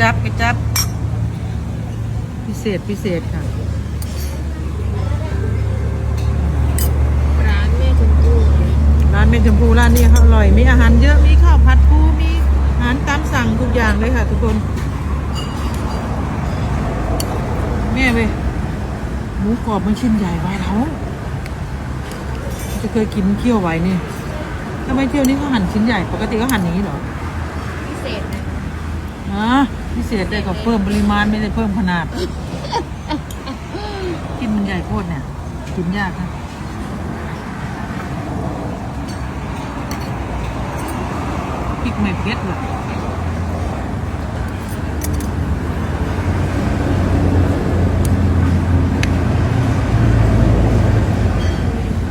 จับกระจับ พิเศษพิเศษค่ะ ร้านแม่ชมพู่ร้านเมนชมพูร้านนี้เขาอร่อย มีอาหารเยอะ มีข้าวผัดปู มีอาหารตามสั่งทุกอย่างเลยค่ะ ทุกคนแม่เว้ยหมูกรอบมันชิ้นใหญ่ไว้แล้วจะเคยกินเคี่ยวไว้นี่ทำไมเที่ยวนี้เขาหั่นชิ้นใหญ่ ปกติเขาหั่นอย่างนี้เหรอ พิเศษนะอะ พิเศษได้ก็เพิ่มปริมาณไม่ได้เพิ่มขนาด กินมันใหญ่โคตรเนี่ย กินยากนะพริกไม่เผ็ดเลย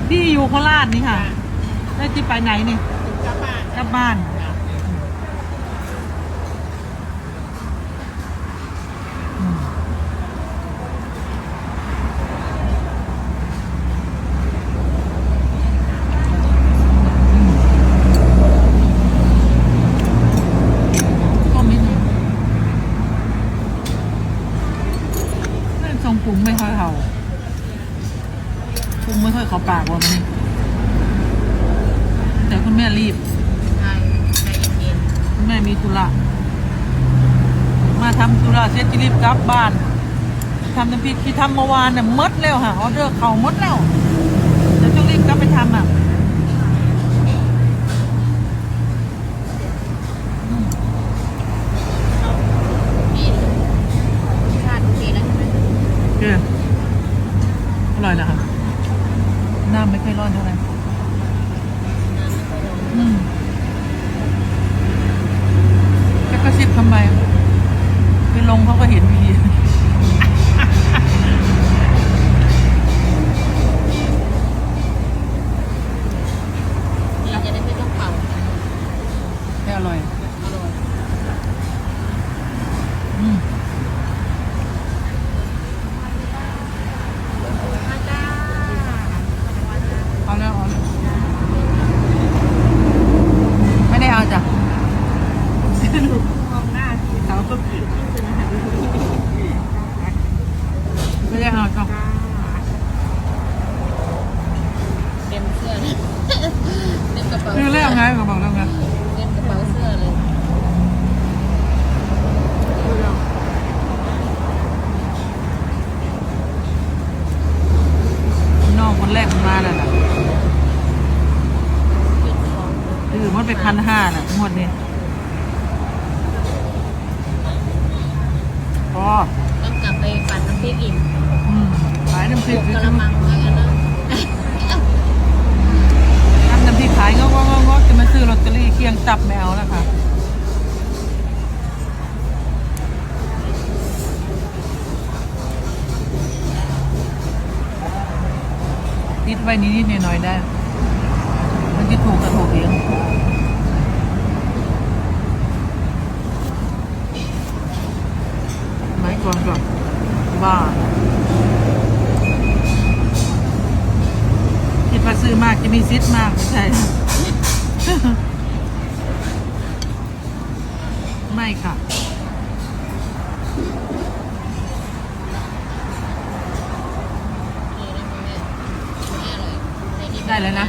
พี่อยู่โคราชนี่ค่ะ แล้วที่ไปไหนนี่กลับบ้านกลับบ้าน อืมต้มนิดนึงเล่นท รุงไม่ค่อยเขาปรุงไม่ค่อยเขาปากว่ามันนี่แต่คุณแม่รีบใช่ใจเย็นคุณแม่มีธุระมาทำธุระเสร็จจะรีบกลับบ้านทำน้ำพริกที่ทำเมื่อวานน่ะมดแล้วค่ะออเดอร์เขามดแล้วำไม่ค่อยร้อนเท่าไหร่อืมแค่กระซิบทำไมไปลงเขาก็เห็นวี เต็มกระเป๋าคือเสื้เรื่องไงก็บอกแล้วไงเต็มกระเป๋าเสื้อเลยน้องคนแรกมันมาแล้วน่ะปิดของคือมันไปพันห้าน่ะงวดนี้พอต้องกลับไปปั่นน้ำพริกอีกอืมขายน้ำพหริกกกระมังไว้กันนะ ทำน้ำพริกขายก็ก็ก็จะมาซื้อลอตเตอ จับแมวแล้วค่ะติดไว้นิดๆหน่อยๆได้ มันจะถูกกระถูกเองไม้ก่อนก่อนบ้าคิดว่าซื้อมากจะมีซิทธิ์มากไม่ใช่ ไม่ค่ะนี่นะแม่แม่อร่อยในนี้ได้แล้วนะ